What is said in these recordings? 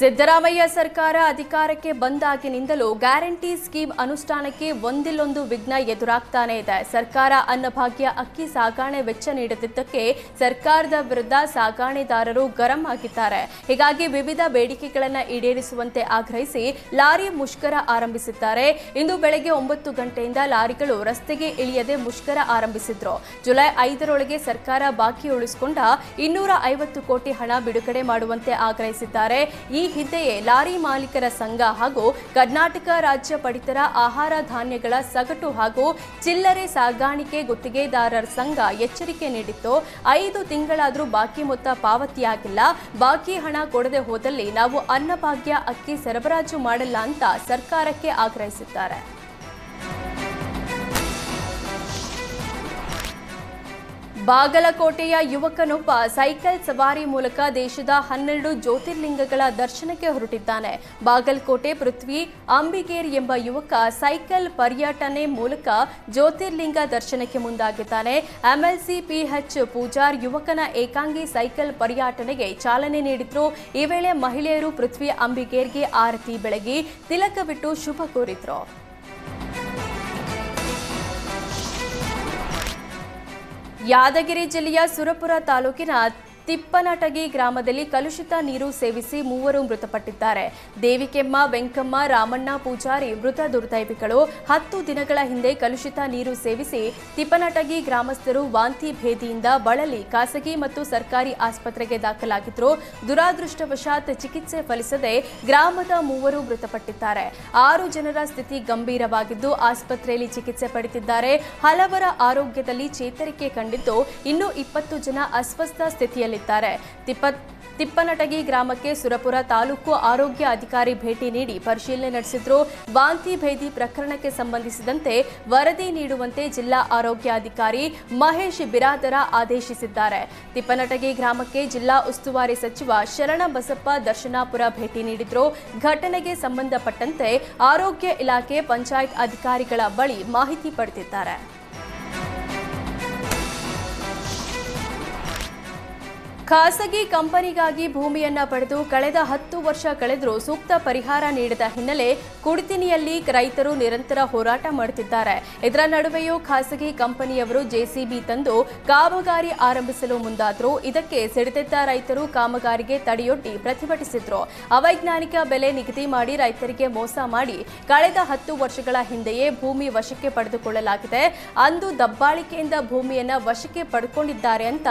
ಸಿದ್ದರಾಮಯ್ಯ ಸರ್ಕಾರ ಅಧಿಕಾರಕ್ಕೆ ಬಂದಾಗಿನಿಂದಲೂ guarantee scheme ಅನುಷ್ಠಾನಕ್ಕೆ ಒಂದಿಲ್ಲೊಂದು ವಿಘ್ನ ಎದುರಾಗ್ತಾನೆ ಇದೆ. ಸರ್ಕಾರ ಅನ್ನಭಾಗ್ಯ ಅಕ್ಕಿ ಸಾಗಾಣೆ ವೆಚ್ಚ ನೀಡದಿದ್ದಕ್ಕೆ ಸರ್ಕಾರದ ವಿರುದ್ಧ ಸಾಗಾಣೆದಾರರು ಗರಂ ಆಗಿದ್ದಾರೆ. ಹೀಗಾಗಿ ವಿವಿಧ ಬೇಡಿಕೆಗಳನ್ನು ಈಡೇರಿಸುವಂತೆ ಆಗ್ರಹಿಸಿ ಲಾರಿ ಮುಷ್ಕರ ಆರಂಭಿಸಿದ್ದಾರೆ. ಇಂದು ಬೆಳಗ್ಗೆ ಒಂಬತ್ತು ಗಂಟೆಯಿಂದ ಲಾರಿಗಳು ರಸ್ತೆಗೆ ಇಳಿಯದೆ ಮುಷ್ಕರ ಆರಂಭಿಸಿದ್ರು. ಜುಲೈ ಐದರೊಳಗೆ ಸರ್ಕಾರ ಬಾಕಿ ಉಳಿಸಿಕೊಂಡ ಇನ್ನೂರ ಐವತ್ತು ಕೋಟಿ ಹಣ ಬಿಡುಗಡೆ ಮಾಡುವಂತೆ ಆಗ್ರಹಿಸಿದ್ದಾರೆ. ಈ ಹಿಂದೆಯೇ ಲಾರಿ ಮಾಲೀಕರ ಸಂಘ ಹಾಗೂ ಕರ್ನಾಟಕ ರಾಜ್ಯ ಪಡಿತರ ಆಹಾರ ಧಾನ್ಯಗಳ ಸಗಟು ಹಾಗೂ ಚಿಲ್ಲರೆ ಸಾಗಾಣಿಕೆ ಗುತ್ತಿಗೆದಾರರ ಸಂಘ ಎಚ್ಚರಿಕೆ ನೀಡಿತ್ತು. ಐದು ತಿಂಗಳಾದರೂ ಬಾಕಿ ಮೊತ್ತ ಪಾವತಿಯಾಗಿಲ್ಲ. ಬಾಕಿ ಹಣ ಕೊಡದೆ ಹೋದಲ್ಲಿ ನಾವು ಅನ್ನಭಾಗ್ಯ ಅಕ್ಕಿ ಸರಬರಾಜು ಮಾಡಲ್ಲ ಅಂತ ಸರ್ಕಾರಕ್ಕೆ ಆಗ್ರಹಿಸಿದ್ದಾರೆ. ಬಾಗಲಕೋಟೆಯ ಯುವಕನೊಬ್ಬ ಸೈಕಲ್ ಸವಾರಿ ಮೂಲಕ ದೇಶದ ಹನ್ನೆರಡು ಜ್ಯೋತಿರ್ಲಿಂಗಗಳ ದರ್ಶನಕ್ಕೆ ಹೊರಟಿದ್ದಾನೆ. ಬಾಗಲಕೋಟೆ ಪೃಥ್ವಿ ಅಂಬಿಗೇರ್ ಎಂಬ ಯುವಕ ಸೈಕಲ್ ಪರ್ಯಟನೆ ಮೂಲಕ ಜ್ಯೋತಿರ್ಲಿಂಗ ದರ್ಶನಕ್ಕೆ ಮುಂದಾಗಿದ್ದಾನೆ. ಎಂಎಲ್ಸಿ ಪಿಎಚ್ ಪೂಜಾರ್ ಯುವಕನ ಏಕಾಂಗಿ ಸೈಕಲ್ ಪರ್ಯಟನೆಗೆ ಚಾಲನೆ ನೀಡಿದ್ರು. ಈ ವೇಳೆ ಮಹಿಳೆಯರು ಪೃಥ್ವಿ ಅಂಬಿಗೇರ್ಗೆ ಆರತಿ ಬೆಳಗಿ ತಿಲಕ ಬಿಟ್ಟು ಶುಭ ಕೋರಿದ್ರು. ಯಾದಗಿರಿ ಜಿಲ್ಲೆಯ ಸುರಪುರ ತಾಲೂಕಿನ ತಿಪ್ಪನಟಗಿ ಗ್ರಾಮದಲ್ಲಿ ಕಲುಷಿತ ನೀರು ಸೇವಿಸಿ ಮೂವರು ಮೃತಪಟ್ಟಿದ್ದಾರೆ. ದೇವಿಕೆಮ್ಮ, ವೆಂಕಮ್ಮ, ರಾಮಣ್ಣ ಪೂಜಾರಿ ಮೃತ ದುರ್ದೈವಿಗಳು ಹತ್ತು ದಿನಗಳ ಹಿಂದೆ ಕಲುಷಿತ ನೀರು ಸೇವಿಸಿ ತಿಪ್ಪನಟಗಿ ಗ್ರಾಮಸ್ಥರು ವಾಂತಿ ಭೇದಿಯಿಂದ ಬಳಲಿ ಖಾಸಗಿ ಮತ್ತು ಸರ್ಕಾರಿ ಆಸ್ಪತ್ರೆಗೆ ದಾಖಲಾಗಿದ್ರು. ದುರಾದೃಷ್ಟವಶಾತ್ ಚಿಕಿತ್ಸೆ ಫಲಿಸದೆ ಗ್ರಾಮದ ಮೂವರು ಮೃತಪಟ್ಟಿದ್ದಾರೆ. ಆರು ಜನರ ಸ್ಥಿತಿ ಗಂಭೀರವಾಗಿದ್ದು ಆಸ್ಪತ್ರೆಯಲ್ಲಿ ಚಿಕಿತ್ಸೆ ಪಡೆದಿದ್ದಾರೆ. ಹಲವರ ಆರೋಗ್ಯದಲ್ಲಿ ಚೇತರಿಕೆ ಕಂಡಿದ್ದು ಇನ್ನೂ ಇಪ್ಪತ್ತು ಜನ ಅಸ್ವಸ್ಥ ಸ್ಥಿತಿಯಲ್ಲಿದ್ದಾರೆ ತಿಪ್ಪ, ತಿಪ್ಪನಟಗಿ ಗ್ರಾಮಕ್ಕೆ ಸುರಪುರ ತಾಲೂಕು ಆರೋಗ್ಯ ಅಧಿಕಾರಿ ಭೇಟಿ ನೀಡಿ ಪರಿಶೀಲನೆ ನಡೆಸಿದ್ರು. ವಾಂತಿ ಭೇದಿ ಪ್ರಕರಣಕ್ಕೆ ಸಂಬಂಧಿಸಿದಂತೆ ವರದಿ ನೀಡುವಂತೆ ಜಿಲ್ಲಾ ಆರೋಗ್ಯಾಧಿಕಾರಿ ಮಹೇಶ್ ಬಿರಾದರ ಆದೇಶಿಸಿದ್ದಾರೆ. ತಿಪ್ಪನಟಗಿ ಗ್ರಾಮಕ್ಕೆ ಜಿಲ್ಲಾ ಉಸ್ತುವಾರಿ ಸಚಿವ ಶರಣ ಬಸಪ್ಪ ದರ್ಶನಾಪುರ ಭೇಟಿ ನೀಡಿದ್ರು. ಘಟನೆಗೆ ಸಂಬಂಧಪಟ್ಟಂತೆ ಆರೋಗ್ಯ ಇಲಾಖೆ ಪಂಚಾಯತ್ ಅಧಿಕಾರಿಗಳ ಬಳಿ ಮಾಹಿತಿ ಪಡೆದಿದ್ದಾರೆ. ಖಾಸಗಿ ಕಂಪನಿಗಾಗಿ ಭೂಮಿಯನ್ನ ಪಡೆದು ಕಳೆದ ಹತ್ತು ವರ್ಷ ಕಳೆದರೂ ಸೂಕ್ತ ಪರಿಹಾರ ನೀಡದ ಹಿನ್ನೆಲೆ ಕುಡಿತಿನಿಯಲ್ಲಿ ರೈತರು ನಿರಂತರ ಹೋರಾಟ ಮಾಡುತ್ತಿದ್ದಾರೆ. ಇದರ ನಡುವೆಯೂ ಖಾಸಗಿ ಕಂಪನಿಯವರು ಜೆಸಿಬಿ ತಂದು ಕಾಮಗಾರಿ ಆರಂಭಿಸಲು ಮುಂದಾದ್ರು ಇದಕ್ಕೆ ಸಿಡಿದೆದ್ದ ರೈತರು ಕಾಮಗಾರಿಗೆ ತಡೆಯೊಡ್ಡಿ ಪ್ರತಿಭಟಿಸಿದ್ರು. ಅವೈಜ್ಞಾನಿಕ ಬೆಲೆ ನಿಗದಿ ಮಾಡಿ ರೈತರಿಗೆ ಮೋಸ ಮಾಡಿ ಕಳೆದ ಹತ್ತು ವರ್ಷಗಳ ಹಿಂದೆಯೇ ಭೂಮಿ ವಶಕ್ಕೆ ಪಡೆದುಕೊಳ್ಳಲಾಗಿದೆ. ಅಂದು ದಬ್ಬಾಳಿಕೆಯಿಂದ ಭೂಮಿಯನ್ನ ವಶಕ್ಕೆ ಪಡ್ಕೊಂಡಿದ್ದಾರೆ ಅಂತ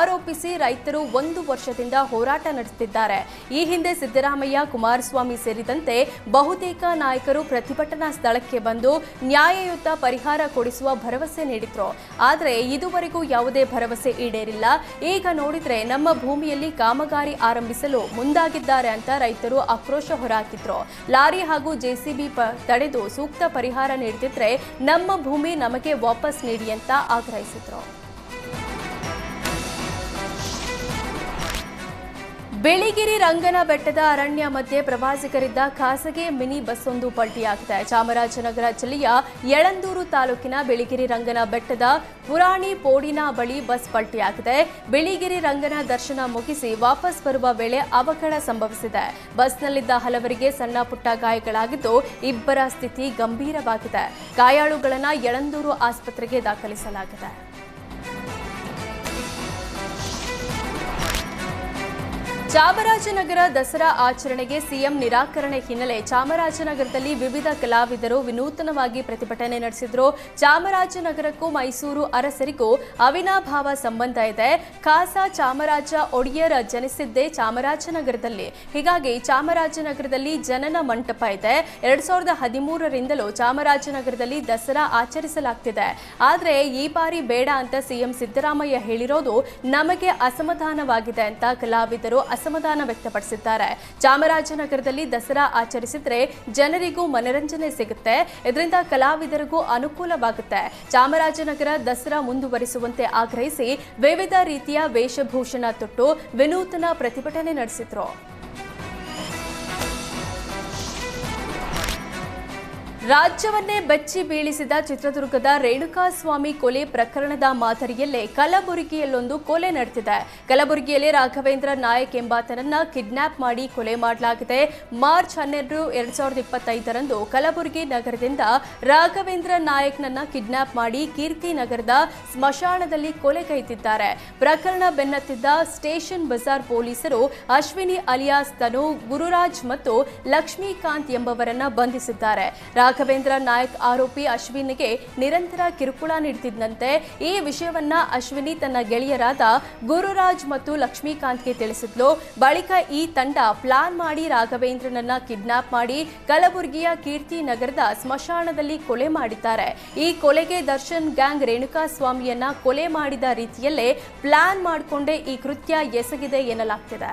ಆರೋಪಿಸಿ ರೈತರು ಒಂದು ವರ್ಷದಿಂದ ಹೋರಾಟ ನಡೆಸುತ್ತಿದ್ದಾರೆ. ಈ ಹಿಂದೆ ಸಿದ್ದರಾಮಯ್ಯ, ಕುಮಾರಸ್ವಾಮಿ ಸೇರಿದಂತೆ ಬಹುತೇಕ ನಾಯಕರು ಪ್ರತಿಭಟನಾ ಸ್ಥಳಕ್ಕೆ ಬಂದು ನ್ಯಾಯಯುತ ಪರಿಹಾರ ಕೊಡಿಸುವ ಭರವಸೆ ನೀಡಿದ್ರು. ಆದರೆ ಇದುವರೆಗೂ ಯಾವುದೇ ಭರವಸೆ ಈಡೇರಿಲ್ಲ. ಈಗ ನೋಡಿದ್ರೆ ನಮ್ಮ ಭೂಮಿಯಲ್ಲಿ ಕಾಮಗಾರಿ ಆರಂಭಿಸಲು ಮುಂದಾಗಿದ್ದಾರೆ ಅಂತ ರೈತರು ಆಕ್ರೋಶ ಹೊರಹಾಕಿದ್ರು. ಲಾರಿ ಹಾಗೂ ಜೆಸಿಬಿ ತಡೆದು ಸೂಕ್ತ ಪರಿಹಾರ ನೀಡುತ್ತಿದ್ರೆ ನಮ್ಮ ಭೂಮಿ ನಮಗೆ ವಾಪಸ್ ನೀಡಿ ಅಂತ ಆಗ್ರಹಿಸಿದ್ರು. ಬಿಳಿಗಿರಿ ರಂಗನ ಬೆಟ್ಟದ ಅರಣ್ಯ ಮಧ್ಯೆ ಪ್ರವಾಸಿಗರಿದ್ದ ಖಾಸಗಿ ಮಿನಿ ಬಸ್ಸೊಂದು ಪಲ್ಟಿಯಾಗಿದೆ. ಚಾಮರಾಜನಗರ ಜಿಲ್ಲೆಯ ಯಳಂದೂರು ತಾಲೂಕಿನ ಬಿಳಿಗಿರಿ ರಂಗನ ಬೆಟ್ಟದ ಪುರಾಣಿ ಪೋಡಿನ ಬಳಿ ಬಸ್ ಪಲ್ಟಿಯಾಗಿದೆ. ಬಿಳಿಗಿರಿ ರಂಗನ ದರ್ಶನ ಮುಗಿಸಿ ವಾಪಸ್ ಬರುವ ವೇಳೆ ಅವಘಡ ಸಂಭವಿಸಿದೆ. ಬಸ್ನಲ್ಲಿದ್ದ ಹಲವರಿಗೆ ಸಣ್ಣ ಪುಟ್ಟ ಗಾಯಗಳಾಗಿದ್ದು ಇಬ್ಬರ ಸ್ಥಿತಿ ಗಂಭೀರವಾಗಿದೆ. ಗಾಯಾಳುಗಳನ್ನು ಯಳಂದೂರು ಆಸ್ಪತ್ರೆಗೆ ದಾಖಲಿಸಲಾಗಿದೆ. ಚಾಮರಾಜನಗರ ದಸರಾ ಆಚರಣೆಗೆ ಸಿಎಂ ನಿರಾಕರಣೆ ಹಿನ್ನೆಲೆ ಚಾಮರಾಜನಗರದಲ್ಲಿ ವಿವಿಧ ಕಲಾವಿದರು ವಿನೂತನವಾಗಿ ಪ್ರತಿಭಟನೆ ನಡೆಸಿದ್ರು. ಚಾಮರಾಜನಗರಕ್ಕೂ ಮೈಸೂರು ಅರಸರಿಗೂ ಅವಿನಾಭಾವ ಸಂಬಂಧ ಇದೆ. ಖಾಸಾ ಚಾಮರಾಜ ಒಡೆಯರ್ ಜನಿಸಿದ್ದೇ ಚಾಮರಾಜನಗರದಲ್ಲಿ. ಹೀಗಾಗಿ ಚಾಮರಾಜನಗರದಲ್ಲಿ ಜನನ ಮಂಟಪ ಇದೆ. ಎರಡ್ ಸಾವಿರದ ಹದಿಮೂರರಿಂದಲೂ ಚಾಮರಾಜನಗರದಲ್ಲಿ ದಸರಾ ಆಚರಿಸಲಾಗ್ತಿದೆ. ಆದರೆ ಈ ಬಾರಿ ಬೇಡ ಅಂತ ಸಿಎಂ ಸಿದ್ದರಾಮಯ್ಯ ಹೇಳಿರೋದು ನಮಗೆ ಅಸಮಾಧಾನವಾಗಿದೆ ಅಂತ ಕಲಾವಿದರು ಅಸಮಾಧಾನ ವ್ಯಕ್ತಪಡಿಸಿದ್ದಾರೆ. ಚಾಮರಾಜನಗರದಲ್ಲಿ ದಸರಾ ಆಚರಿಸಿದ್ರೆ ಜನರಿಗೂ ಮನರಂಜನೆ ಸಿಗುತ್ತೆ. ಇದರಿಂದ ಕಲಾವಿದರಿಗೂ ಅನುಕೂಲವಾಗುತ್ತೆ. ಚಾಮರಾಜನಗರ ದಸರಾ ಮುಂದುವರಿಸುವಂತೆ ಆಗ್ರಹಿಸಿ ವಿವಿಧ ರೀತಿಯ ವೇಷಭೂಷಣ ತೊಟ್ಟು ವಿನೂತನ ಪ್ರತಿಭಟನೆ ನಡೆಸಿದ್ರು. ರಾಜ್ಯವನ್ನೇ ಬೆಚ್ಚಿ ಬೀಳಿಸಿದ ಚಿತ್ರದುರ್ಗದ ರೇಣುಕಾಸ್ವಾಮಿ ಕೊಲೆ ಪ್ರಕರಣದ ಮಾದರಿಯಲ್ಲೇ ಕಲಬುರಗಿಯಲ್ಲೊಂದು ಕೊಲೆ ನಡೆದಿದೆ. ಕಲಬುರಗಿಯಲ್ಲಿ ರಾಘವೇಂದ್ರ ನಾಯಕ್ ಎಂಬಾತನನ್ನ ಕಿಡ್ನಾಪ್ ಮಾಡಿ ಕೊಲೆ ಮಾಡಲಾಗಿದೆ. ಮಾರ್ಚ್ ಹನ್ನೆರಡು, ಎರಡ್ ಸಾವಿರದ ಇಪ್ಪತ್ತೈದರಂದು ಕಲಬುರಗಿ ನಗರದಿಂದ ರಾಘವೇಂದ್ರ ನಾಯಕ್ನನ್ನ ಕಿಡ್ನಾಪ್ ಮಾಡಿ ಕೀರ್ತಿ ನಗರದ ಸ್ಮಶಾನದಲ್ಲಿ ಕೊಲೆಗೈದಿದ್ದಾರೆ ಪ್ರಕರಣ ಬೆನ್ನತ್ತಿದ್ದ ಸ್ಟೇಷನ್ ಬಜಾರ್ ಪೊಲೀಸರು ಅಶ್ವಿನಿ ಅಲಿಯಾಸ್ ತನು ಗುರುರಾಜ್ ಮತ್ತು ಲಕ್ಷ್ಮೀಕಾಂತ್ ಎಂಬವರನ್ನ ಬಂಧಿಸಿದ್ದಾರೆ. ರಾಘವೇಂದ್ರ ನಾಯಕ್ ಆರೋಪಿ ಅಶ್ವಿನ್ಗೆ ನಿರಂತರ ಕಿರುಕುಳ ನೀಡುತ್ತಿದ್ದಂತೆ ಈ ವಿಷಯವನ್ನ ಅಶ್ವಿನಿ ತನ್ನ ಗೆಳೆಯರಾದ ಗುರುರಾಜ್ ಮತ್ತು ಲಕ್ಷ್ಮೀಕಾಂತ್ಗೆ ತಿಳಿಸಿದ್ಲು. ಬಳಿಕ ಈ ತಂಡ ಪ್ಲಾನ್ ಮಾಡಿ ರಾಘವೇಂದ್ರನನ್ನ ಕಿಡ್ನಾಪ್ ಮಾಡಿ ಕಲಬುರಗಿಯ ಕೀರ್ತಿ ನಗರದ ಸ್ಮಶಾನದಲ್ಲಿ ಕೊಲೆ ಮಾಡಿದ್ದಾರೆ. ಈ ಕೊಲೆಗೆ ದರ್ಶನ್ ಗ್ಯಾಂಗ್ ರೇಣುಕಾ ಸ್ವಾಮಿಯನ್ನ ಕೊಲೆ ಮಾಡಿದ ರೀತಿಯಲ್ಲೇ ಪ್ಲಾನ್ ಮಾಡಿಕೊಂಡೇ ಈ ಕೃತ್ಯ ಎಸಗಿದೆ ಎನ್ನಲಾಗ್ತಿದೆ.